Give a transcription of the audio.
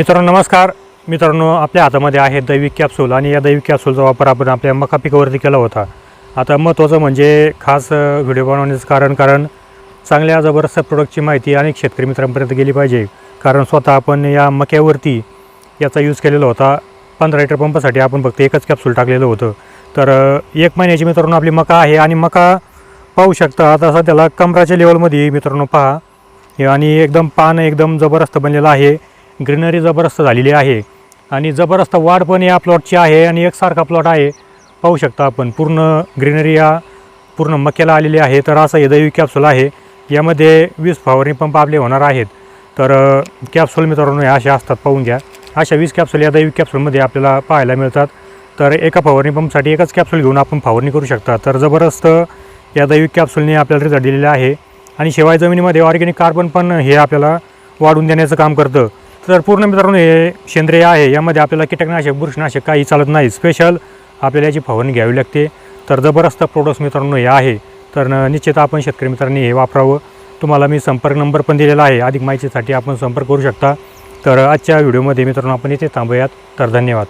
मित्रांनो नमस्कार. मित्रांनो आपल्या हातामध्ये आहे दैविक कॅप्सूल आणि या दैविक कॅप्सूलचा वापर आपण आपल्या मका पिकावरती केला होता. आता महत्त्वाचं म्हणजे खास व्हिडिओ बनवण्याचं कारण कारण चांगल्या जबरदस्त प्रोडक्टची माहिती अनेक शेतकरी मित्रांपर्यंत गेली पाहिजे. कारण स्वतः आपण या मक्यावरती याचा यूज केलेला होता. पंधरा लिटर पंपासाठी आपण फक्त एकच कॅप्सूल टाकलेलं होतं. तर एक महिन्याची मित्रांनो आपली मका आहे आणि मका पाहू शकता आता सध्याला कमराच्या लेवलमध्ये मित्रांनो पहा. आणि एकदम पान एकदम जबरदस्त बनलेलं आहे. ग्रीनरी जबरदस्त झालेली आहे. आणि जबरदस्त वाढ पण या प्लॉटची आहे आणि एकसारखा प्लॉट आहे. पाहू शकता आपण पूर्ण ग्रीनरी या पूर्ण मक्याला आलेली आहे. तर असं हे दैविक कॅप्सूल आहे. यामध्ये वीस फवारणी पंप आपले होणार आहेत. तर कॅप्सूल मित्रांनो हे असे असतात पाहून घ्या. अशा वीस कॅप्सूल या दैविक कॅप्सूलमध्ये आपल्याला पाहायला मिळतात. तर एका फवारणी पंपसाठी एकच कॅप्सूल घेऊन आपण फवारणी करू शकता. तर जबरदस्त या दैविक कॅप्सूलने आपल्याला रिझल्ट दिलेला आहे. आणि शिवाय जमिनीमध्ये ऑर्गॅनिक कार्बन पण हे आपल्याला वाढून देण्याचं काम करतं. तर पूर्ण मित्रांनो हे सेंद्रिय आहे. यामध्ये आपल्याला कीटकनाशक बुरशीनाशक काही चालत नाही. स्पेशल आपल्याला याची फवारणी घ्यावी लागते. तर जबरदस्त प्रोडक्ट्स मित्रांनो हे आहे. तर न- निश्चित आपण शेतकरी मित्रांनी हे वापरावं. तुम्हाला मी संपर्क नंबर पण दिलेला आहे. अधिक माहितीसाठी आपण संपर्क करू शकता. तर आजच्या व्हिडिओमध्ये मित्रांनो आपण इथे थांबूयात. तर धन्यवाद.